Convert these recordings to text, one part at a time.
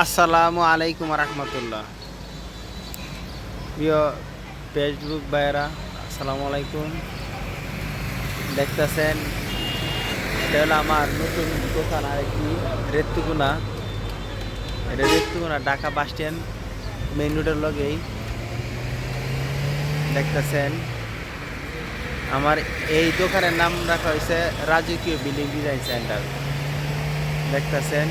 আসসালামু আলাইকুম রহমতুল্লাহ। প্রিয় ফেসবুক ভাইয়েরা, আসসালামু আলাইকুম। দেখতেছেন, এটা হলো আমার নতুন দোকান আর একটি রেত্তুগুনা। এটা রেত্তুগুনা ঢাকা বাস স্ট্যান্ড মেইন রোডের লগেই। দেখতেছেন, আমার এই দোকানের নাম রাখা হয়েছে রাজকীয় বিল্ডিং ডিজাইন সেন্টার। দেখতেছেন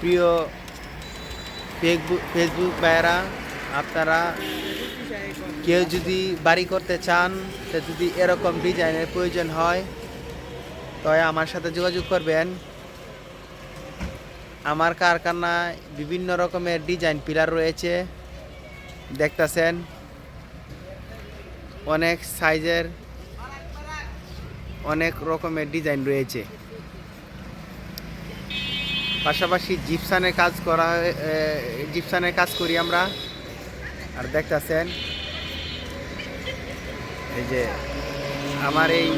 প্রিয় ফেসবুক ফেসবুক ভাইয়েরা, আপনারা কেউ যদি বাড়ি করতে চান যদি এরকম ডিজাইনের প্রয়োজন হয় তবে আমার সাথে যোগাযোগ করবেন। আমার কারখানায় বিভিন্ন রকমের ডিজাইন পিলার রয়েছে, দেখতেছেন। অনেক সাইজের, অনেক রকমের ডিজাইন রয়েছে। পাশাপাশি জিপসানের কাজ করা জিপসানের কাজ করি আমরা। আর দেখতেছেন, এই যে আমার এই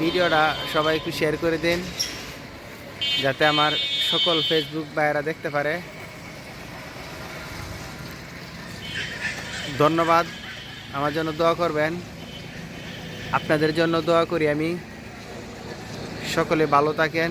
ভিডিওটা সবাই একটু শেয়ার করে দিন, যাতে আমার সকল ফেসবুক ভাইয়েরা দেখতে পারে। ধন্যবাদ, আমার জন্য দোয়া করবেন। আপনাদের জন্য দোয়া করি আমি। সকলে ভালো থাকেন।